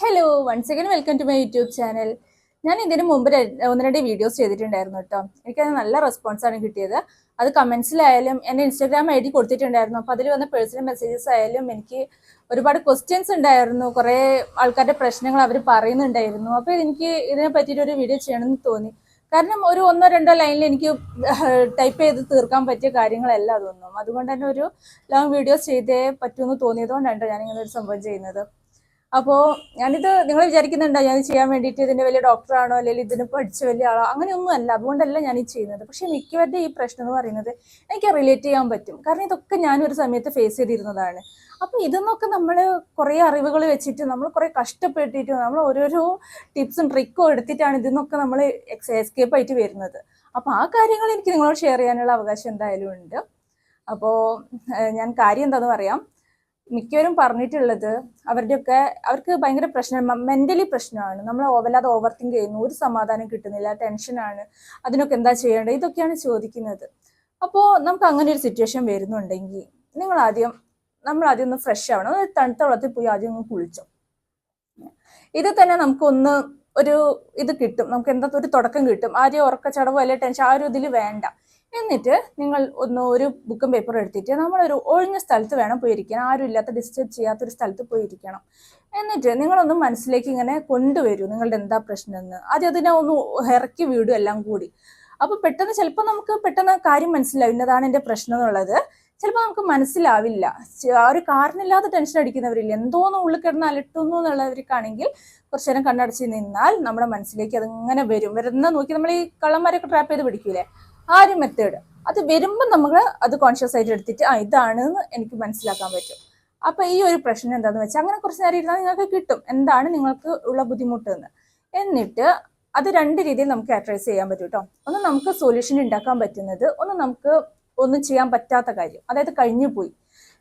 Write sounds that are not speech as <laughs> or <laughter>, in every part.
Hello once again welcome to my YouTube channel ഞാൻ ഇതിന് മുമ്പ് ഒന്ന് രണ്ട് വീഡിയോസ് ചെയ്തിട്ടുണ്ടായിരുന്നു കേട്ടോ എനിക്കത് നല്ല റെസ്പോൺസ് ആണ് കിട്ടിയത്. അത് കമൻസിലായാലും എന്റെ ഇൻസ്റ്റാഗ്രാം ഐ ഡി കൊടുത്തിട്ടുണ്ടായിരുന്നു. അപ്പോൾ അതിൽ വന്ന പേഴ്സണൽ മെസ്സേജസ് ആയാലും എനിക്ക് ഒരുപാട് ക്വസ്റ്റ്യൻസ് ഉണ്ടായിരുന്നു. കുറേ ആൾക്കാരുടെ പ്രശ്നങ്ങൾ അവർ പറയുന്നുണ്ടായിരുന്നു. അപ്പോൾ എനിക്ക് ഇതിനെ പറ്റിയിട്ട് ഒരു വീഡിയോ ചെയ്യണമെന്ന് തോന്നി. കാരണം ഒരു ഒന്നോ രണ്ടോ ലൈനിൽ എനിക്ക് ടൈപ്പ് ചെയ്ത് തീർക്കാൻ പറ്റിയ കാര്യങ്ങളല്ല അതൊന്നും. അതുകൊണ്ട് തന്നെ ഒരു ലോങ് വീഡിയോസ് ചെയ്തേ പറ്റുമെന്ന് തോന്നിയതുകൊണ്ടാണ് ഞാനിങ്ങനെ ഒരു സംഭവം ചെയ്യുന്നത്. അപ്പോൾ ഞാനിത് നിങ്ങൾ വിചാരിക്കുന്നുണ്ടോ ഞാൻ ചെയ്യാൻ വേണ്ടിയിട്ട് ഇതിന്റെ വലിയ ഡോക്ടറാണോ അല്ലെങ്കിൽ ഇതിന് പഠിച്ച വലിയ ആളോ അങ്ങനെയൊന്നും അല്ല അതുകൊണ്ടല്ല ഞാൻ ഈ ചെയ്യുന്നത്. പക്ഷെ മിക്കവരുടെ ഈ പ്രശ്നം എന്ന് പറയുന്നത് എനിക്ക് റിലേറ്റ് ചെയ്യാൻ പറ്റും. കാരണം ഇതൊക്കെ ഞാൻ ഒരു സമയത്ത് ഫേസ് ചെയ്തിരുന്നതാണ്. അപ്പോൾ ഇതെന്നൊക്കെ നമ്മൾ കുറേ അറിവുകൾ വെച്ചിട്ട് നമ്മൾ കുറേ കഷ്ടപ്പെട്ടിട്ട് നമ്മൾ ഓരോരോ ടിപ്സും ട്രിക്കും എടുത്തിട്ടാണ് ഇതിന്നൊക്കെ നമ്മൾ എസ്കേപ്പ് ആയിട്ട് വരുന്നത്. അപ്പോൾ ആ കാര്യങ്ങൾ എനിക്ക് നിങ്ങളോട് ഷെയർ ചെയ്യാനുള്ള അവകാശം എന്തായാലും ഉണ്ട്. അപ്പോൾ ഞാൻ കാര്യം എന്താണെന്ന് പറയാം. മിക്കവരും പറഞ്ഞിട്ടുള്ളത് അവരുടെയൊക്കെ അവർക്ക് ഭയങ്കര പ്രശ്നം മെന്റലി പ്രശ്നമാണ്. നമ്മൾ വല്ലാതെ ഓവർ തിങ്ക് ചെയ്യുന്നു ഒരു സമാധാനം കിട്ടുന്നില്ല ടെൻഷനാണ് അതിനൊക്കെ എന്താ ചെയ്യേണ്ടത്? ഇതൊക്കെയാണ് ചോദിക്കുന്നത്. അപ്പോൾ നമുക്ക് അങ്ങനെ ഒരു സിറ്റുവേഷൻ വരുന്നുണ്ടെങ്കിൽ നിങ്ങൾ ആദ്യം നമ്മൾ ആദ്യം ഒന്ന് ഫ്രഷ് ആവണം. ഒന്ന് തണുത്ത വെള്ളത്തിൽ പോയി ആദ്യം ഒന്ന് കുളിച്ചോ. ഇത് തന്നെ നമുക്കൊന്ന് ഒരു ഇത് കിട്ടും. നമുക്ക് എന്താ ഒരു തുടക്കം കിട്ടും. ആദ്യം ഉറക്കച്ചടവോ അല്ലെങ്കിൽ ടെൻഷൻ ആ ഒരു ഇതിൽ വേണ്ട. എന്നിട്ട് നിങ്ങൾ ഒന്ന് ഒരു ബുക്കും പേപ്പറും എടുത്തിട്ട് നമ്മളൊരു ഒഴിഞ്ഞ സ്ഥലത്ത് വേണം പോയിരിക്കാൻ. ആരും ഇല്ലാത്ത ഡിസ്റ്റർബ് ചെയ്യാത്തൊരു സ്ഥലത്ത് പോയിരിക്കണം. എന്നിട്ട് നിങ്ങളൊന്ന് മനസ്സിലേക്ക് ഇങ്ങനെ കൊണ്ടുവരൂ. നിങ്ങളുടെ എന്താ പ്രശ്നം എന്ന് ആദ്യം അതിനെ ഒന്ന് ഇറക്കി വീടും എല്ലാം കൂടി. അപ്പോൾ പെട്ടെന്ന് ചിലപ്പോൾ നമുക്ക് പെട്ടെന്ന് കാര്യം മനസ്സിലാവും. ഇന്നതാണ് എന്റെ പ്രശ്നം എന്നുള്ളത്. ചിലപ്പോൾ നമുക്ക് മനസ്സിലാവില്ല. ആ ഒരു കാരണമില്ലാതെ ടെൻഷൻ അടിക്കുന്നവരില്ല? എന്തോന്ന് ഉള്ളിൽ കിടന്ന് അലട്ടുന്നു എന്നുള്ളവർക്കാണെങ്കിൽ കുറച്ചു നേരം കണ്ണടച്ച് നിന്നാൽ നമ്മുടെ മനസ്സിലേക്ക് അതിങ്ങനെ വരും. വരുന്ന നോക്കി നമ്മൾ ഈ കള്ളന്മാരൊക്കെ ട്രാപ്പ് ചെയ്ത് പിടിക്കൂലേ? ആ ഒരു മെത്തേഡ് അത് വരുമ്പോൾ നമ്മൾ അത് കോൺഷ്യസ് ആയിട്ട് എടുത്തിട്ട് ആ ഇതാണെന്ന് എനിക്ക് മനസ്സിലാക്കാൻ പറ്റും. അപ്പൊ ഈ ഒരു പ്രശ്നം എന്താണെന്ന് വെച്ചാൽ അങ്ങനെ കുറച്ച് നേരം ഇരുന്നാൽ നിങ്ങൾക്ക് കിട്ടും. എന്താണ് നിങ്ങൾക്ക് ഉള്ള ബുദ്ധിമുട്ട് എന്ന് എന്നിട്ട് അത് രണ്ട് രീതിയിൽ നമുക്ക് അഡ്രസ് ചെയ്യാൻ പറ്റും കേട്ടോ ഒന്ന് നമുക്ക് സൊല്യൂഷൻ ഉണ്ടാക്കാൻ പറ്റുന്നത് ഒന്ന് നമുക്ക് ഒന്നും ചെയ്യാൻ പറ്റാത്ത കാര്യം. അതായത് കഴിഞ്ഞു പോയി.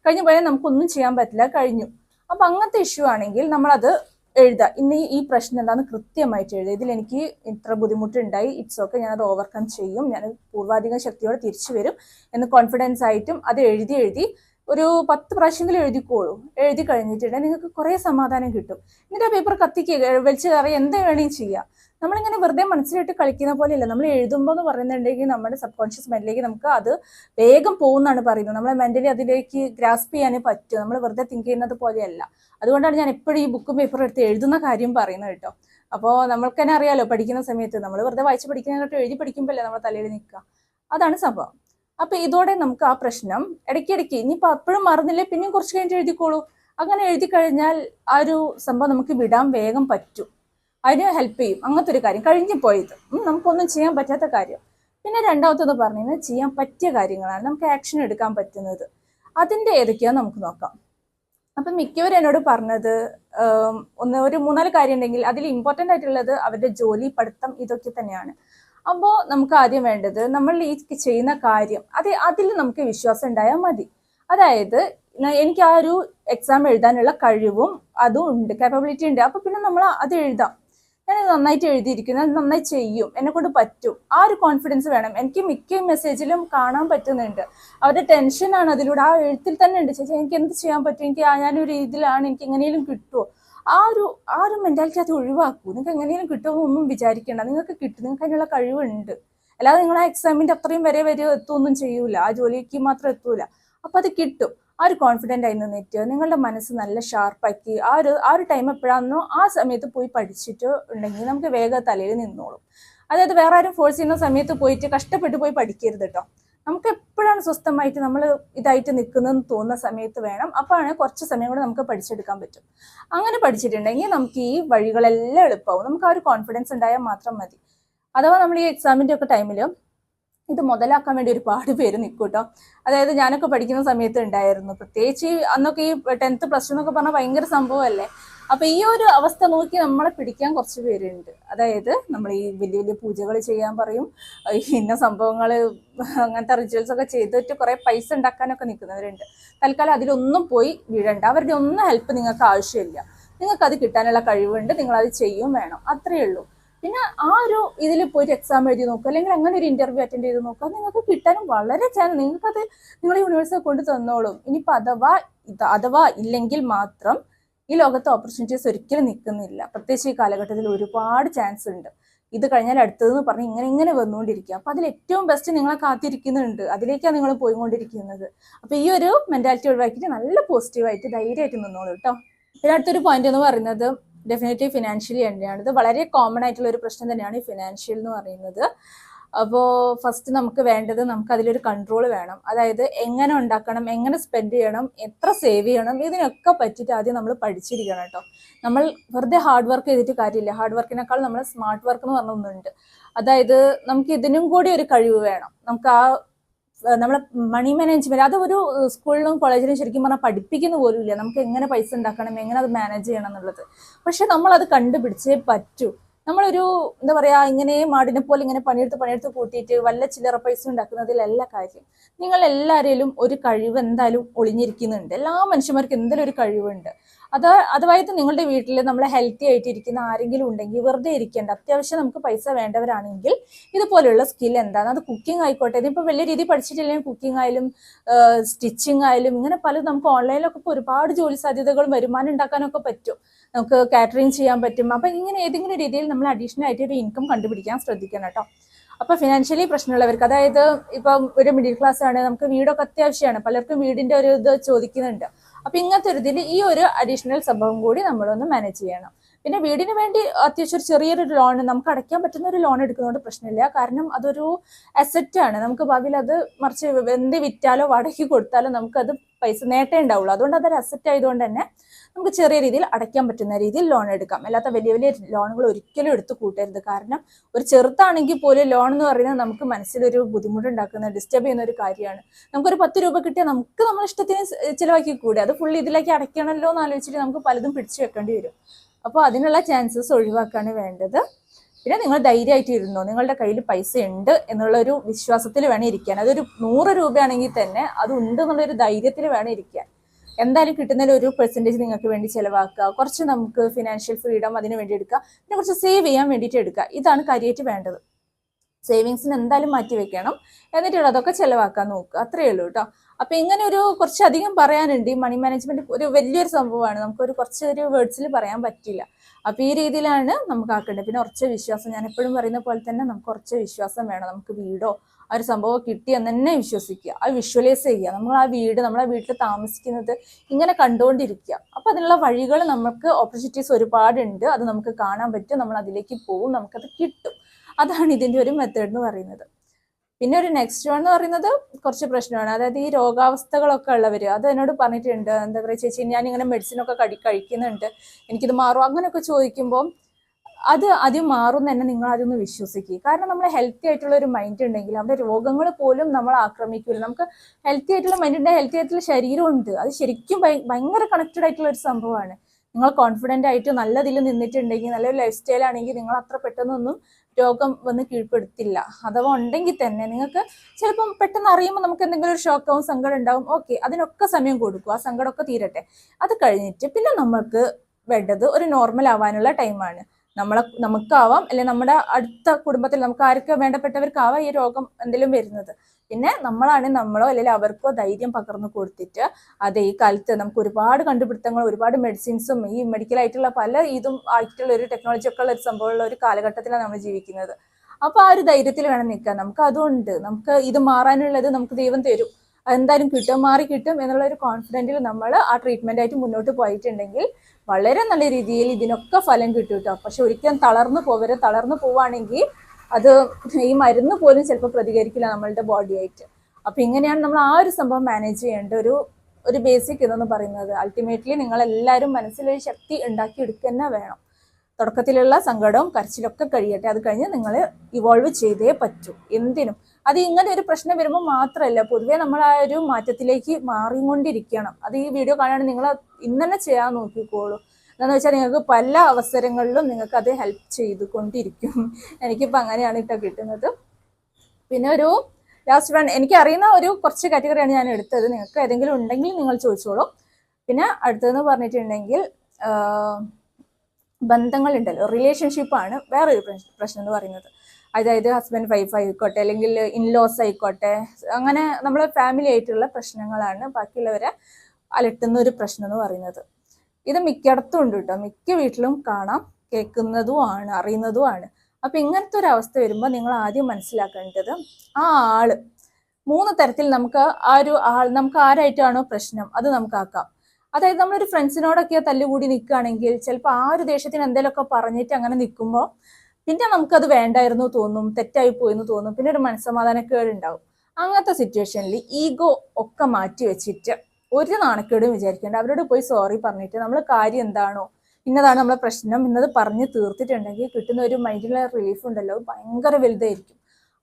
കഴിഞ്ഞു പോയാൽ നമുക്കൊന്നും ചെയ്യാൻ പറ്റില്ല കഴിഞ്ഞു. അപ്പൊ അങ്ങനത്തെ ഇഷ്യൂ ആണെങ്കിൽ നമ്മളത് എഴുതുക ഇന്ന് ഈ- പ്രശ്നം എന്താണെന്ന് കൃത്യമായിട്ട് എഴുതുക ഇതിൽ എനിക്ക് ഇത്ര ബുദ്ധിമുട്ടുണ്ടായി. ഇറ്റ്സ് ഓക്കെ ഞാനത് ഓവർകം ചെയ്യും. ഞാൻ പൂർവാധികം ശക്തിയോടെ തിരിച്ചു വരും എന്ന് കോൺഫിഡൻസ് ആയിട്ടും അത് എഴുതി എഴുതി ഒരു പത്ത് പ്രാവശ്യമെങ്കിലും എഴുതിക്കോളൂ. എഴുതി കഴിഞ്ഞിട്ടുണ്ടെങ്കിൽ നിങ്ങൾക്ക് കുറേ സമാധാനം കിട്ടും. എന്നിട്ട് ആ പേപ്പർ കത്തിക്കുക. വലിച്ചു കയറി എന്ത് വേണമെങ്കിലും ചെയ്യാം. നമ്മളിങ്ങനെ വെറുതെ മനസ്സിലിട്ട് കളിക്കുന്ന പോലെയല്ല. നമ്മൾ എഴുതുമ്പോൾ എന്ന് പറയുന്നുണ്ടെങ്കിൽ നമ്മുടെ സബ് കോൺഷ്യസ് മൈൻഡിലേക്ക് നമുക്ക് അത് വേഗം പോകുന്നതാണ് പറയുന്നത്. നമ്മളെ മെന്റലി അതിലേക്ക് ഗ്രാസ്പ് ചെയ്യാനേ പറ്റും. നമ്മൾ വെറുതെ തിങ്ക് ചെയ്യുന്നത് പോലെയല്ല. അതുകൊണ്ടാണ് ഞാൻ എപ്പോഴും ഈ ബുക്കും പേപ്പറും എടുത്ത് എഴുതുന്ന കാര്യം പറയുന്നത് കേട്ടോ. അപ്പോൾ നമ്മൾക്ക് തന്നെ അറിയാലോ പഠിക്കുന്ന സമയത്ത് നമ്മൾ വെറുതെ വായിച്ച് പഠിക്കുന്നതിനോട്ട് എഴുതി പഠിക്കുമ്പോഴല്ലേ നമ്മുടെ തലയിൽ നിൽക്കുക. അതാണ് സംഭവം. അപ്പോൾ ഇതോടെ നമുക്ക് ആ പ്രശ്നം ഇടയ്ക്കിടയ്ക്ക് ഇനിയിപ്പോൾ അപ്പോഴും മറന്നില്ലേ? പിന്നെയും കുറച്ച് കഴിഞ്ഞിട്ട് എഴുതിക്കോളൂ. അങ്ങനെ എഴുതി കഴിഞ്ഞാൽ ആ ഒരു സംഭവം നമുക്ക് വിടാൻ വേഗം പറ്റും. അതിന് ഹെൽപ്പ് ചെയ്യും. അങ്ങനത്തെ ഒരു കാര്യം. കഴിഞ്ഞു പോയത് നമുക്കൊന്നും ചെയ്യാൻ പറ്റാത്ത കാര്യം. പിന്നെ രണ്ടാമത്തത് കഴിഞ്ഞാൽ ചെയ്യാൻ പറ്റിയ കാര്യങ്ങളാണ്. നമുക്ക് ആക്ഷൻ എടുക്കാൻ പറ്റുന്നത്. അതിന്റെ ഏതൊക്കെയാണ് നമുക്ക് നോക്കാം. അപ്പം മിക്കവരും എന്നോട് പറഞ്ഞത് ഒന്ന് ഒരു മൂന്നാൽ കാര്യം ഉണ്ടെങ്കിൽ അതിൽ ഇമ്പോർട്ടന്റ് ആയിട്ടുള്ളത് അവരുടെ ജോലി പഠിത്തം ഇതൊക്കെ തന്നെയാണ്. അപ്പോൾ നമുക്ക് ആദ്യം വേണ്ടത് നമ്മൾ ഈ ചെയ്യുന്ന കാര്യം അത് അതിൽ നമുക്ക് വിശ്വാസം ഉണ്ടായാൽ മതി. അതായത് എനിക്ക് ആ ഒരു എക്സാം എഴുതാനുള്ള കഴിവും അതും ഉണ്ട് കാപ്പബിലിറ്റി ഉണ്ട്. അപ്പോൾ പിന്നെ നമ്മൾ അത് എഴുതാം. ഞാൻ നന്നായിട്ട് എഴുതിയിരിക്കുന്നു അത് നന്നായി ചെയ്യും എന്നെ കൊണ്ട് പറ്റും. ആ ഒരു കോൺഫിഡൻസ് വേണം. എനിക്ക് മിക്ക മെസ്സേജിലും കാണാൻ പറ്റുന്നുണ്ട്. അവരുടെ ടെൻഷനാണ് അതിലൂടെ. ആ എഴുത്തിൽ തന്നെ ഉണ്ട്. ചേച്ചി എനിക്ക് എന്ത് ചെയ്യാൻ പറ്റും? എനിക്ക് ഞാനൊരു രീതിയിലാണ്. എനിക്ക് എങ്ങനെയും കിട്ടുമോ ആ ഒരു ആ ഒരു മെന്റാലിറ്റി അത് ഒഴിവാക്കൂ. നിങ്ങൾക്ക് എങ്ങനെയും കിട്ടുമോ ഒന്നും വിചാരിക്കേണ്ട. നിങ്ങൾക്ക് കിട്ടും. നിങ്ങൾക്ക് അതിനുള്ള കഴിവുണ്ട്. അല്ലാതെ നിങ്ങൾ ആ എക്സാമിന്റെ അത്രയും വരെ വരെ എത്തുമൊന്നും ചെയ്യൂല. ആ ജോലിക്ക് മാത്രം എത്തൂല. അപ്പൊ അത് കിട്ടും. ആ ഒരു കോൺഫിഡന്റ് ആയി നിന്നിട്ട് നിങ്ങളുടെ മനസ്സ് നല്ല ഷാർപ്പാക്കി ആ ഒരു ആ ഒരു ടൈം എപ്പോഴാണെന്നോ ആ സമയത്ത് പോയി പഠിച്ചിട്ട് ഉണ്ടെങ്കിൽ നമുക്ക് വേഗം തലയിൽ നിന്നോളും. അതായത് വേറെ ആരും ഫോഴ്സ് ചെയ്യുന്ന സമയത്ത് പോയിട്ട് കഷ്ടപ്പെട്ട് പോയി പഠിക്കരുത് കേട്ടോ നമുക്ക് എപ്പോഴാണ് സ്വസ്ഥമായിട്ട് നമ്മൾ ഇതായിട്ട് നിൽക്കുന്നതെന്ന് തോന്നുന്ന സമയത്ത് വേണം. അപ്പോഴാണ് കുറച്ച് സമയം കൂടെ നമുക്ക് പഠിച്ചെടുക്കാൻ പറ്റും. അങ്ങനെ പഠിച്ചിട്ടുണ്ടെങ്കിൽ നമുക്ക് ഈ വഴികളെല്ലാം എളുപ്പമാവും നമുക്ക് ആ ഒരു കോൺഫിഡൻസ് ഉണ്ടായാൽ മാത്രം മതി. അഥവാ നമ്മൾ ഈ എക്സാമിന്റെ ഒക്കെ ടൈമിൽ ഇത് മുതലാക്കാൻ വേണ്ടി ഒരുപാട് പേര് നിൽക്കും കേട്ടോ അതായത് ഞാനൊക്കെ പഠിക്കുന്ന സമയത്ത് ഉണ്ടായിരുന്നു. പ്രത്യേകിച്ച് അന്നൊക്കെ ഈ ടെൻത്ത് പ്ലസ് ടു എന്നൊക്കെ പറഞ്ഞാൽ ഭയങ്കര സംഭവമല്ലേ? അപ്പൊ ഈ ഒരു അവസ്ഥ നോക്കി നമ്മളെ പിടിക്കാൻ കുറച്ച് പേരുണ്ട്. അതായത് നമ്മൾ ഈ വലിയ വലിയ പൂജകൾ ചെയ്യാൻ പറയും. ഇന്ന സംഭവങ്ങൾ അങ്ങനത്തെ റിച്വൽസ് ഒക്കെ ചെയ്തിട്ട് കുറെ പൈസ ഉണ്ടാക്കാനൊക്കെ നിൽക്കുന്നവരുണ്ട്. തൽക്കാലം അതിലൊന്നും പോയി വീഴണ്ട അവരുടെ ഒന്നും ഹെൽപ്പ് നിങ്ങൾക്ക് ആവശ്യമില്ല. നിങ്ങൾക്ക് അത് കിട്ടാനുള്ള കഴിവുണ്ട്. നിങ്ങൾ അത് ചെയ്യും വേണം. അത്രയേ ഉള്ളൂ. പിന്നെ ആ ഒരു ഇതിൽ പോയിട്ട് എക്സാം എഴുതി നോക്കുക അല്ലെങ്കിൽ അങ്ങനെ ഒരു ഇന്റർവ്യൂ അറ്റൻഡ് ചെയ്ത് നോക്കുക നിങ്ങൾക്ക് കിട്ടാനും വളരെ ചാൻസ് നിങ്ങൾക്കത് നിങ്ങൾ യൂണിവേഴ്സിറ്റി കൊണ്ട് തന്നോളും. ഇനിയിപ്പോൾ അഥവാ അഥവാ ഇല്ലെങ്കിൽ മാത്രം ഈ ലോകത്ത് ഓപ്പർച്യൂണിറ്റീസ് ഒരിക്കലും നിൽക്കുന്നില്ല. പ്രത്യേകിച്ച് ഈ കാലഘട്ടത്തിൽ ഒരുപാട് ചാൻസ് ഉണ്ട്. ഇത് കഴിഞ്ഞാൽ അടുത്തതെന്ന് പറഞ്ഞ് ഇങ്ങനെ ഇങ്ങനെ വന്നുകൊണ്ടിരിക്കുക. അപ്പൊ അതിൽ ഏറ്റവും ബെസ്റ്റ് നിങ്ങളെ കാത്തിരിക്കുന്നുണ്ട്. അതിലേക്കാണ് നിങ്ങൾ പോയിക്കൊണ്ടിരിക്കുന്നത്. അപ്പൊ ഈ ഒരു മെന്റാലിറ്റി ഒഴിവാക്കിയിട്ട് നല്ല പോസിറ്റീവായിട്ട് ധൈര്യമായിട്ട് നിന്നോളൂ കേട്ടോ. പിന്നെ അടുത്തൊരു പോയിന്റ് എന്ന് പറയുന്നത് ഡെഫിനറ്റ്ലി ഫിനാൻഷ്യലി തന്നെയാണ്. ഇത് വളരെ കോമൺ ആയിട്ടുള്ള ഒരു പ്രശ്നം തന്നെയാണ് ഈ ഫിനാൻഷ്യൽ എന്ന് പറയുന്നത്. അപ്പോൾ ഫസ്റ്റ് നമുക്ക് വേണ്ടത് നമുക്ക് അതിലൊരു കൺട്രോൾ വേണം. അതായത് എങ്ങനെ ഉണ്ടാക്കണം എങ്ങനെ സ്പെൻഡ് ചെയ്യണം എത്ര സേവ് ചെയ്യണം ഇതിനൊക്കെ പറ്റിയിട്ട് ആദ്യം നമ്മൾ പഠിച്ചിരിക്കണം കേട്ടോ. നമ്മൾ വെറുതെ ഹാർഡ് വർക്ക് ചെയ്തിട്ട് കാര്യമില്ല. ഹാർഡ് വർക്കിനേക്കാൾ നമ്മൾ സ്മാർട്ട് വർക്ക് എന്ന് പറഞ്ഞൊന്നുണ്ട്. അതായത് നമുക്ക് ഇതിനും കൂടി ഒരു കഴിവ് വേണം. നമുക്ക് ആ നമ്മളെ മണി മാനേജ്മെന്റ് അത് ഒരു സ്കൂളിലും കോളേജിലും ശരിക്കും പറഞ്ഞാൽ പഠിപ്പിക്കുന്ന പോലും ഇല്ല നമുക്ക് എങ്ങനെ പൈസ ഉണ്ടാക്കണം എങ്ങനെ അത് മാനേജ് ചെയ്യണം എന്നുള്ളത്. പക്ഷെ നമ്മൾ അത് കണ്ടുപിടിച്ചേ പറ്റൂ. നമ്മളൊരു എന്താ പറയാ ഇങ്ങനെ മാടിനെ പോലെ ഇങ്ങനെ പണിയെടുത്ത് പണിയെടുത്ത് കൂട്ടിയിട്ട് വല്ല ചില്ലറ പൈസ ഉണ്ടാക്കുന്നതിലല്ല കാര്യം. നിങ്ങൾ എല്ലാവരിലും ഒരു കഴിവ് എന്തായാലും ഒളിഞ്ഞിരിക്കുന്നുണ്ട്. എല്ലാ മനുഷ്യന്മാർക്കും എന്തെങ്കിലും ഒരു കഴിവുണ്ട്. അത് അതായത് നിങ്ങളുടെ വീട്ടിൽ നമ്മൾ ഹെൽത്തി ആയിട്ട് ഇരിക്കുന്ന ആരെങ്കിലും ഉണ്ടെങ്കിൽ വെറുതെ ഇരിക്കേണ്ട. അത്യാവശ്യം നമുക്ക് പൈസ വേണ്ടവരാണെങ്കിൽ ഇതുപോലെയുള്ള സ്കിൽ എന്താണ്? അത് കുക്കിംഗ് ആയിക്കോട്ടെ. ഇതിപ്പോൾ വലിയ രീതിയിൽ പഠിച്ചിട്ടില്ലെങ്കിൽ കുക്കിംഗ് ആയാലും സ്റ്റിച്ചിങ് ആയാലും ഇങ്ങനെ പലതും നമുക്ക് ഓൺലൈനിലൊക്കെ ഇപ്പോൾ ഒരുപാട് ജോലി സാധ്യതകളും വരുമാനം ഉണ്ടാക്കാനൊക്കെ പറ്റും. നമുക്ക് കാറ്ററിങ് ചെയ്യാൻ പറ്റും. അപ്പം ഇങ്ങനെ ഏതെങ്കിലും രീതിയിൽ നമ്മൾ അഡീഷണൽ ആയിട്ട് ഒരു ഇൻകം കണ്ടുപിടിക്കാൻ ശ്രദ്ധിക്കണം കേട്ടോ. അപ്പൊ ഫിനാൻഷ്യലി പ്രശ്നമുള്ളവർക്ക് അതായത് ഇപ്പം ഒരു മിഡിൽ ക്ലാസ് ആണ് നമുക്ക് വീടൊക്കെ അത്യാവശ്യമാണ്. പലർക്കും വീടിന്റെ ഒരു ഇത് ചോദിക്കുന്നുണ്ട്. അപ്പൊ ഇങ്ങനത്തെ ഒരു ഇതിൽ ഈ ഒരു അഡീഷണൽ സംഭവം കൂടി നമ്മളൊന്ന് മാനേജ് ചെയ്യണം. പിന്നെ വീടിന് വേണ്ടി അത്യാവശ്യം ഒരു ചെറിയൊരു ലോൺ നമുക്ക് അടയ്ക്കാൻ പറ്റുന്ന ഒരു ലോൺ എടുക്കുന്നതുകൊണ്ട് പ്രശ്നമില്ല. കാരണം അതൊരു അസറ്റ് ആണ്. നമുക്ക് ഭാവിയിൽ അത് മറിച്ച് എന്ത് വിറ്റാലോ വടക്കി കൊടുത്താലോ നമുക്കത് പൈസ നേട്ടേ ഉണ്ടാവുള്ളൂ. അതുകൊണ്ട് അതൊരു അസറ്റ് ആയതുകൊണ്ട് തന്നെ നമുക്ക് ചെറിയ രീതിയിൽ അടയ്ക്കാൻ പറ്റുന്ന രീതിയിൽ ലോൺ എടുക്കാം. അല്ലാത്ത വലിയ വലിയ ലോണുകൾ ഒരിക്കലും എടുത്തു കൂട്ടരുത്. കാരണം ഒരു ചെറുതാണെങ്കിൽ പോലും ലോൺ എന്ന് പറയുന്നത് നമുക്ക് മനസ്സിലൊരു ബുദ്ധിമുട്ടുണ്ടാക്കുന്ന ഡിസ്റ്റർബ് ചെയ്യുന്ന ഒരു കാര്യമാണ്. നമുക്കൊരു പത്ത് രൂപ കിട്ടിയാൽ നമുക്ക് നമ്മുടെ ഇഷ്ടത്തിന് ചിലവാക്കി കൂടെ. അത് ഫുൾ ഇതിലേക്ക് അടയ്ക്കണമല്ലോ എന്ന് ആലോചിച്ചിട്ട് നമുക്ക് പലതും പിടിച്ചു വെക്കേണ്ടി വരും. അപ്പോൾ അതിനുള്ള ചാൻസസ് ഒഴിവാക്കാണ് വേണ്ടത്. പിന്നെ നിങ്ങൾ ധൈര്യമായിട്ട് ഇരുന്നോ? നിങ്ങളുടെ കയ്യിൽ പൈസ ഉണ്ട് എന്നുള്ള ഒരു വിശ്വാസത്തിൽ വേണം ഇരിക്കാൻ. അതൊരു നൂറ് രൂപയാണെങ്കിൽ തന്നെ അത് ഉണ്ട് എന്നുള്ളൊരു ധൈര്യത്തിൽ വേണം ഇരിക്കാൻ. എന്തായാലും കിട്ടുന്നതിൽ ഒരു പെർസെന്റേജ് നിങ്ങൾക്ക് വേണ്ടി ചിലവാക്കുക. കുറച്ച് നമുക്ക് ഫിനാൻഷ്യൽ ഫ്രീഡം അതിന് വേണ്ടി എടുക്കുക. പിന്നെ കുറച്ച് സേവ് ചെയ്യാൻ വേണ്ടിയിട്ട് എടുക്കുക. ഇതാണ് കാര്യമായിട്ട് വേണ്ടത്. സേവിങ്സിന് എന്തായാലും മാറ്റി വെക്കണം. എന്നിട്ടുള്ള അതൊക്കെ ചിലവാക്കാൻ നോക്കുക. അത്രയേ ഉള്ളൂ കേട്ടോ. അപ്പൊ ഇങ്ങനെ ഒരു കുറച്ചധികം പറയാനുണ്ട്. ഈ മണി മാനേജ്മെന്റ് ഒരു വലിയൊരു സംഭവമാണ്. നമുക്കൊരു കുറച്ച് ഒരു വേർഡ്സിൽ പറയാൻ പറ്റില്ല. അപ്പൊ ഈ രീതിയിലാണ് നമുക്ക് ആക്കേണ്ടത്. പിന്നെ കുറച്ച് വിശ്വാസം ഞാൻ എപ്പോഴും പറയുന്ന പോലെ തന്നെ നമുക്ക് കുറച്ച് വിശ്വാസം വേണം. നമുക്ക് വീടോ ആ ഒരു സംഭവം കിട്ടിയെന്ന് തന്നെ വിശ്വസിക്കുക. അത് വിഷ്വലൈസ് ചെയ്യുക. നമ്മൾ ആ വീട് നമ്മളെ വീട്ടിൽ താമസിക്കുന്നത് ഇങ്ങനെ കണ്ടുകൊണ്ടിരിക്കുക. അപ്പൊ അതിനുള്ള വഴികൾ നമുക്ക് ഓപ്പർച്യൂണിറ്റീസ് ഒരുപാടുണ്ട്. അത് നമുക്ക് കാണാൻ പറ്റും. നമ്മൾ അതിലേക്ക് പോകും. നമുക്കത് കിട്ടും. അതാണ് ഇതിന്റെ ഒരു മെത്തേഡ് എന്ന് പറയുന്നത്. പിന്നെ ഒരു നെക്സ്റ്റ് വൺ എന്ന് പറയുന്നത് കുറച്ച് പ്രശ്നമാണ്. അതായത് ഈ രോഗാവസ്ഥകളൊക്കെ ഉള്ളവർ അത് എന്നോട് പറഞ്ഞിട്ടുണ്ട്. എന്താ പറയുക ചേച്ചി ഞാൻ ഇങ്ങനെ മെഡിസിൻ ഒക്കെ കടി കഴിക്കുന്നുണ്ട്. എനിക്കിത് മാറും അങ്ങനെയൊക്കെ ചോദിക്കുമ്പോൾ അത് ആദ്യം മാറും തന്നെ നിങ്ങൾ അതൊന്ന് വിശ്വസിക്കുക കാരണം നമ്മൾ ഹെൽത്തി ആയിട്ടുള്ള ഒരു മൈൻഡ് ഉണ്ടെങ്കിൽ അവിടെ രോഗങ്ങൾ പോലും നമ്മൾ ആക്രമിക്കില്ല നമുക്ക് ഹെൽത്തി ആയിട്ടുള്ള മൈൻഡ് ഉണ്ട് ഹെൽത്തി ആയിട്ടുള്ള ശരീരമുണ്ട് അത് ശരിക്കും ഭയ- ഭയങ്കര കണക്റ്റഡ് ആയിട്ടുള്ള ഒരു സംഭവമാണ്. നിങ്ങൾ കോൺഫിഡന്റ് ആയിട്ട് നല്ലതിൽ നിന്നിട്ടുണ്ടെങ്കിൽ നല്ലൊരു ലൈഫ് സ്റ്റൈൽ ആണെങ്കിൽ നിങ്ങൾ അത്ര പെട്ടെന്നൊന്നും രോഗം വന്ന് കീഴ്പ്പെടുത്തില്ല. അഥവാ ഉണ്ടെങ്കിൽ തന്നെ നിങ്ങൾക്ക് ചിലപ്പം പെട്ടെന്ന് അറിയുമ്പോൾ നമുക്ക് എന്തെങ്കിലും ഒരു ഷോക്കാവും സങ്കടം ഉണ്ടാവും. ഓക്കെ അതിനൊക്കെ സമയം കൊടുക്കും. ആ സങ്കടമൊക്കെ തീരട്ടെ. അത് കഴിഞ്ഞിട്ട് പിന്നെ നമ്മൾക്ക് വേണ്ടത് ഒരു നോർമൽ ആവാനുള്ള ടൈമാണ് നമ്മളെ നമുക്കാവാം അല്ലെങ്കിൽ നമ്മുടെ അടുത്ത കുടുംബത്തിൽ നമുക്ക് ആർക്ക് വേണ്ടപ്പെട്ടവർക്കാവാം ഈ രോഗം എന്തെങ്കിലും വരുന്നത്. പിന്നെ നമ്മളാണ് നമ്മളോ അല്ലെങ്കിൽ അവർക്കോ ധൈര്യം പകർന്നു കൊടുത്തിട്ട് അതെ ഈ കാലത്ത് നമുക്ക് ഒരുപാട് കണ്ടുപിടുത്തങ്ങൾ ഒരുപാട് മെഡിസിൻസും ഈ മെഡിക്കൽ ആയിട്ടുള്ള പല ഇതും ആയിട്ടുള്ള ഒരു ടെക്നോളജി ഒക്കെ ഉള്ള ഒരു സംഭവമുള്ള ഒരു കാലഘട്ടത്തിലാണ് നമ്മൾ ജീവിക്കുന്നത്. അപ്പോൾ ആ ഒരു ധൈര്യത്തിൽ വേണം നിൽക്കാൻ. നമുക്ക് അതുകൊണ്ട് നമുക്ക് ഇത് മാറാനുള്ളത് നമുക്ക് ദൈവം തരും. എന്തായാലും കിട്ടും മാറി കിട്ടും എന്നുള്ള ഒരു കോൺഫിഡന്റിൽ നമ്മൾ ആ ട്രീറ്റ്മെന്റ് ആയിട്ട് മുന്നോട്ട് പോയിട്ടുണ്ടെങ്കിൽ വളരെ നല്ല രീതിയിൽ ഇതിനൊക്കെ ഫലം കിട്ടും കേട്ടോ പക്ഷെ ഒരിക്കലും തളർന്നു പോവരെ തളർന്നു പോവുകയാണെങ്കിൽ അത് ഈ മരുന്ന് പോലും ചിലപ്പോൾ പ്രതികരിക്കില്ല നമ്മളുടെ ബോഡിയായിട്ട് അപ്പൊ ഇങ്ങനെയാണ് നമ്മൾ ആ ഒരു സംഭവം മാനേജ് ചെയ്യേണ്ട ഒരു ഒരു ബേസിക് ഇതെന്ന് പറയുന്നത്. അൾട്ടിമേറ്റ്ലി നിങ്ങൾ എല്ലാവരും മനസ്സിലൊരു ശക്തി ഉണ്ടാക്കി എടുക്കുക തന്നെ വേണം. തുടക്കത്തിലുള്ള സങ്കടവും കരച്ചിലൊക്കെ കഴിയട്ടെ. അത് കഴിഞ്ഞ് നിങ്ങൾ ഇവോൾവ് ചെയ്തേ പറ്റൂ. എന്തിനും. അത് ഇങ്ങനെ ഒരു പ്രശ്നം വരുമ്പോൾ മാത്രമല്ല പൊതുവെ നമ്മൾ ആ ഒരു മാറ്റത്തിലേക്ക് മാറിക്കൊണ്ടിരിക്കണം. അത് ഈ വീഡിയോ കാണുകയാണെങ്കിൽ നിങ്ങൾ ഇന്നലെ ചെയ്യാൻ നോക്കിക്കോളൂ. എന്താണെന്ന് വെച്ചാൽ നിങ്ങൾക്ക് പല അവസരങ്ങളിലും നിങ്ങൾക്ക് അത് ഹെൽപ്പ് ചെയ്തുകൊണ്ടിരിക്കും. എനിക്കിപ്പോൾ അങ്ങനെയാണ് ഇട്ടോ കിട്ടുന്നത്. പിന്നെ ഒരു ലാസ്റ്റ് വൺ എനിക്ക് അറിയുന്ന ഒരു കുറച്ച് കാറ്റഗറിയാണ് ഞാൻ എടുത്തത്. നിങ്ങൾക്ക് ഏതെങ്കിലും ഉണ്ടെങ്കിൽ നിങ്ങൾ ചോദിച്ചോളൂ. പിന്നെ അടുത്തതെന്ന് പറഞ്ഞിട്ടുണ്ടെങ്കിൽ ബന്ധങ്ങളുണ്ടല്ലോ. റിലേഷൻഷിപ്പാണ് ഒരു പ്രശ്നം എന്ന് പറയുന്നത്. അതായത് ഹസ്ബൻഡ് വൈഫ് ആയിക്കോട്ടെ അല്ലെങ്കിൽ ഇൻലോസ് ആയിക്കോട്ടെ അങ്ങനെ നമ്മളെ ഫാമിലി ആയിട്ടുള്ള പ്രശ്നങ്ങളാണ് ബാക്കിയുള്ളവരെ അലട്ടുന്ന ഒരു പ്രശ്നം എന്ന് പറയുന്നത്. ഇത് മിക്കയിടത്തും ഉണ്ട് കേട്ടോ മിക്ക വീട്ടിലും കാണാം കേൾക്കുന്നതുമാണ് അറിയുന്നതുമാണ് അപ്പൊ ഇങ്ങനത്തെ ഒരു അവസ്ഥ വരുമ്പോൾ നിങ്ങൾ ആദ്യം മനസ്സിലാക്കേണ്ടത് ആ ആൾ മൂന്ന് തരത്തിൽ നമുക്ക് ആ ഒരു ആൾ നമുക്ക് ആരായിട്ടാണോ പ്രശ്നം അത് നമുക്കാക്കാം അതായത് നമ്മളൊരു ഫ്രണ്ട്സിനോടൊക്കെ തല്ലുകൂടി നിൽക്കുകയാണെങ്കിൽ ചിലപ്പോൾ ആ ഒരു ദേഷ്യത്തിന് എന്തെങ്കിലുമൊക്കെ പറഞ്ഞിട്ട് അങ്ങനെ നിൽക്കുമ്പോൾ പിന്നെ നമുക്കത് വേണ്ടായിരുന്നു തോന്നും തെറ്റായി പോയെന്ന് തോന്നും. പിന്നെ ഒരു മനസ്സമാധാനക്കേട് ഉണ്ടാവും അങ്ങനത്തെ സിറ്റുവേഷനിൽ ഈഗോ ഒക്കെ മാറ്റി വെച്ചിട്ട് ഒരു നാണക്കേടും വിചാരിക്കേണ്ട. അവരോട് പോയി സോറി പറഞ്ഞിട്ട് നമ്മൾ കാര്യം എന്താണോ ഇന്നതാണ് നമ്മളെ പ്രശ്നം ഇന്നത് പറഞ്ഞ് തീർത്തിട്ടുണ്ടെങ്കിൽ കിട്ടുന്ന ഒരു മൈൻഡിലെ റിലീഫ് ഉണ്ടല്ലോ ഭയങ്കര വലുതായിരിക്കും.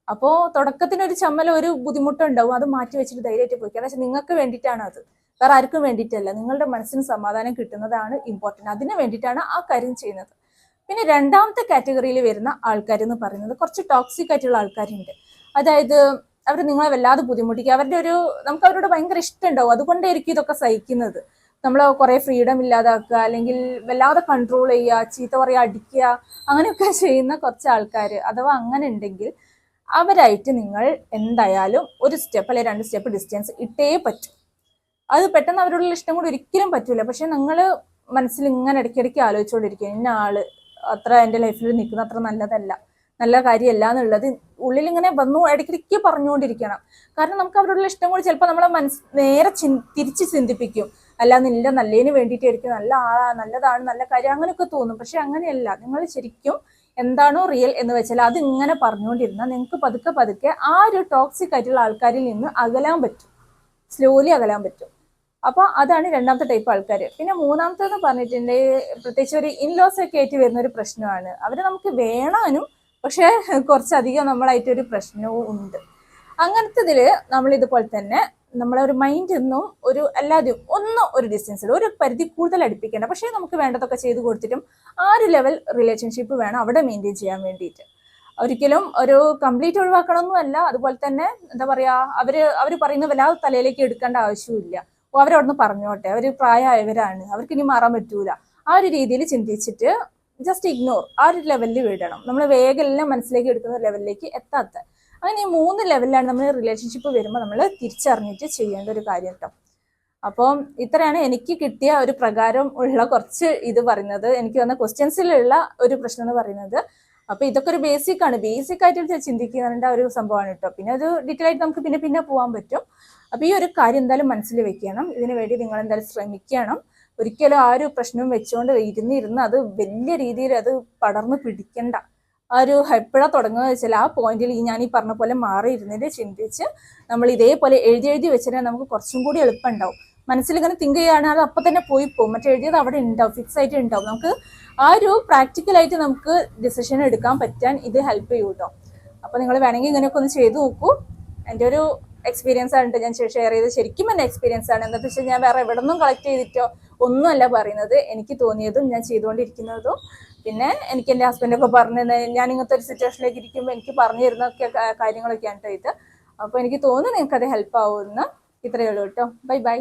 അപ്പോൾ തുടക്കത്തിന് ഒരു ചമ്മൽ ഒരു ബുദ്ധിമുട്ടുണ്ടാവും അത് മാറ്റി വെച്ചിട്ട് ധൈര്യമായിട്ട് പോയി കാരണം നിങ്ങൾക്ക് വേണ്ടിയിട്ടാണ് അത്. വേറെ ആർക്കും വേണ്ടിയിട്ടല്ല. നിങ്ങളുടെ മനസ്സിന് സമാധാനം കിട്ടുന്നതാണ് ഇമ്പോർട്ടന്റ് അതിന് വേണ്ടിയിട്ടാണ് ആ കാര്യം ചെയ്യുന്നത്. പിന്നെ രണ്ടാമത്തെ കാറ്റഗറിയിൽ വരുന്ന ആൾക്കാർ എന്ന് പറയുന്നത് കുറച്ച് ടോക്സിക് ആയിട്ടുള്ള ആൾക്കാരുണ്ട്. അതായത് അവർ നിങ്ങളെ വല്ലാതെ ബുദ്ധിമുട്ടിക്കുക അവരുടെ ഒരു നമുക്ക് അവരോട് ഭയങ്കര ഇഷ്ടമുണ്ടാവും. അതുകൊണ്ടായിരിക്കും ഇതൊക്കെ സഹിക്കുന്നത്. നമ്മൾ കുറേ ഫ്രീഡം ഇല്ലാതാക്കുക അല്ലെങ്കിൽ വല്ലാതെ കൺട്രോൾ ചെയ്യുക ചീത്ത പറയുക അടിക്കുക അങ്ങനെയൊക്കെ <laughs> ചെയ്യുന്ന കുറച്ച് ആൾക്കാർ അഥവാ അങ്ങനെ ഉണ്ടെങ്കിൽ അവരായിട്ട് നിങ്ങൾ എന്തായാലും ഒരു സ്റ്റെപ്പ് അല്ലെങ്കിൽ രണ്ട് സ്റ്റെപ്പ് ഡിസ്റ്റൻസ് ഇട്ടേ പറ്റും. അത് പെട്ടെന്ന് അവരോടുള്ള ഇഷ്ടം കൂടി ഒരിക്കലും പറ്റില്ല പക്ഷെ നിങ്ങൾ മനസ്സിൽ ഇങ്ങനെ ഇടയ്ക്കിടയ്ക്ക് ആലോചിച്ചുകൊണ്ടിരിക്കുക ഇന്ന ആൾ അത്ര എന്റെ ലൈഫിൽ നിൽക്കുന്ന അത്ര നല്ലതല്ല. നല്ല കാര്യമല്ല എന്നുള്ളത് ഉള്ളിൽ ഇങ്ങനെ വന്നു ഇടയ്ക്കിടയ്ക്ക് പറഞ്ഞുകൊണ്ടിരിക്കണം. കാരണം നമുക്ക് അവരോടുള്ള ഇഷ്ടം കൂടി ചിലപ്പോൾ നമ്മളെ മനസ്സ് നേരെ ചി തിരിച്ച് ചിന്തിപ്പിക്കും. അല്ല നിന്റെ നല്ലതിന് വേണ്ടിയിട്ടായിരിക്കും നല്ല ആളാ നല്ലതാണ് നല്ല കാര്യം അങ്ങനെയൊക്കെ തോന്നും. പക്ഷെ അങ്ങനെയല്ല. നിങ്ങൾ ശരിക്കും എന്താണോ റിയൽ എന്ന് വെച്ചാൽ അത് ഇങ്ങനെ പറഞ്ഞുകൊണ്ടിരുന്നാൽ നിങ്ങൾക്ക് പതുക്കെ പതുക്കെ ആ ഒരു ടോക്സിക് ആയിട്ടുള്ള ആൾക്കാരിൽ നിന്ന് അകലാൻ പറ്റും. സ്ലോലി അകലാൻ പറ്റും. അപ്പോൾ അതാണ് രണ്ടാമത്തെ ടൈപ്പ് ആൾക്കാർ. പിന്നെ മൂന്നാമത്തേന്ന് പറഞ്ഞിട്ടുണ്ടെങ്കിൽ പ്രത്യേകിച്ച് ഒരു ഇൻലോസ് ഒക്കെ ആയിട്ട് വരുന്ന ഒരു പ്രശ്നമാണ്. അവർ നമുക്ക് വേണാനും പക്ഷേ കുറച്ചധികം നമ്മളായിട്ടൊരു പ്രശ്നവും ഉണ്ട്. അങ്ങനത്തെ നമ്മൾ ഇതുപോലെ തന്നെ നമ്മളെ ഒരു മൈൻഡ് എന്നും ഒരു അല്ലാതെയും ഒന്നും ഒരു ഡിസ്റ്റൻസിൽ ഒരു പരിധി കൂടുതൽ അടുപ്പിക്കേണ്ട. പക്ഷേ നമുക്ക് വേണ്ടതൊക്കെ ചെയ്തു കൊടുത്തിട്ടും ആ ഒരു ലെവൽ റിലേഷൻഷിപ്പ് വേണം അവിടെ മെയിന്റെയിൻ ചെയ്യാൻ വേണ്ടിയിട്ട്. ഒരിക്കലും ഒരു കംപ്ലീറ്റ് ഒഴിവാക്കണമെന്നല്ല അതുപോലെ തന്നെ എന്താ പറയുക അവർ അവർ പറയുന്ന വല്ലാതെ തലയിലേക്ക് എടുക്കേണ്ട ആവശ്യമില്ല ഓ അവരവിടുന്ന് പറഞ്ഞോട്ടെ. അവർ പ്രായമായവരാണ്. അവർക്ക് ഇനി മാറാൻ പറ്റൂല. ആ ഒരു രീതിയിൽ ചിന്തിച്ചിട്ട് ജസ്റ്റ് ഇഗ്നോർ ആ ഒരു ലെവലിൽ വിടണം. നമ്മൾ വേഗം എല്ലാം മനസ്സിലേക്ക് എടുക്കുന്ന ലെവലിലേക്ക് എത്താത്ത. അങ്ങനെ ഈ മൂന്ന് ലെവലിലാണ് നമ്മൾ റിലേഷൻഷിപ്പ് വരുമ്പോൾ നമ്മൾ തിരിച്ചറിഞ്ഞിട്ട് ചെയ്യേണ്ട ഒരു കാര്യം കേട്ടോ അപ്പം ഇത്രയാണ് എനിക്ക് കിട്ടിയ ഒരു പ്രകാരം ഉള്ള കുറച്ച് ഇത് പറയുന്നത്. എനിക്ക് വന്ന ക്വസ്റ്റ്യൻസിലുള്ള ഒരു പ്രശ്നം എന്ന് പറയുന്നത്. അപ്പൊ ഇതൊക്കെ ഒരു ബേസിക് ആണ്. ബേസിക് ആയിട്ട് ചിന്തിക്കേണ്ട ഒരു സംഭവമാണ് കേട്ടോ പിന്നെ അത് ഡീറ്റെയിൽ ആയിട്ട് നമുക്ക് പിന്നെ പിന്നെ പോകാൻ പറ്റും. അപ്പൊ ഈ ഒരു കാര്യം എന്തായാലും മനസ്സിൽ വെക്കണം. ഇതിനു വേണ്ടി നിങ്ങൾ എന്തായാലും ശ്രമിക്കണം. ഒരിക്കലും ആ ഒരു പ്രശ്നം വെച്ചുകൊണ്ട് ഇരുന്നിരുന്ന് അത് വലിയ രീതിയിൽ അത് പടർന്ന് പിടിക്കണ്ട. ആ ഒരു എപ്പോഴാ തുടങ്ങുന്നത് വെച്ചാൽ ആ പോയിന്റിൽ ഈ ഞാൻ ഈ പറഞ്ഞ പോലെ മാറി ഇരുന്നിട്ട് ചിന്തിച്ച് നമ്മൾ ഇതേപോലെ എഴുതി എഴുതി വെച്ചാൽ നമുക്ക് കുറച്ചും കൂടി എളുപ്പം ഉണ്ടാവും മനസ്സിൽ ഇങ്ങനെ തിങ്ക് ചെയ്യുകയാണെങ്കിൽ അത് അപ്പം തന്നെ പോയി പോകും. മറ്റേ എഴുതിയത് അവിടെ ഉണ്ടാവും ഫിക്സ് ആയിട്ട് ഉണ്ടാവും. നമുക്ക് ആ ഒരു പ്രാക്ടിക്കലായിട്ട് നമുക്ക് ഡിസിഷൻ എടുക്കാൻ പറ്റാൻ ഇത് ഹെൽപ്പ് ചെയ്യും കേട്ടോ അപ്പോൾ നിങ്ങൾ വേണമെങ്കിൽ ഇങ്ങനെയൊക്കെ ഒന്ന് ചെയ്തു നോക്കൂ. എന്റെ ഒരു എക്സ്പീരിയൻസ് ആണ് ഞാൻ ഷെയർ ചെയ്ത് ശരിക്കും എന്റെ എക്സ്പീരിയൻസ് ആണ്. എന്താ വെച്ചാൽ ഞാൻ വേറെ എവിടെ നിന്നും കളക്ട് ചെയ്തിട്ടോ ഒന്നുമല്ല പറയുന്നത്. എനിക്ക് തോന്നിയതും ഞാൻ ചെയ്തുകൊണ്ടിരിക്കുന്നതും. പിന്നെ എനിക്ക് എന്റെ ഹസ്ബൻഡൊക്കെ പറഞ്ഞു ഞാൻ ഇങ്ങനത്തെ ഒരു സിറ്റുവേഷനിലേക്ക് ഇരിക്കുമ്പോൾ എനിക്ക് പറഞ്ഞു തരുന്നൊക്കെ കാര്യങ്ങളൊക്കെയാണ് കേട്ടോ ഇത്. അപ്പോൾ എനിക്ക് തോന്നുന്നു നിങ്ങൾക്ക് അത് ഹെൽപ്പ് ആവുമെന്ന്. ഇത്രയേ ഉള്ളൂ കേട്ടോ. Bye bye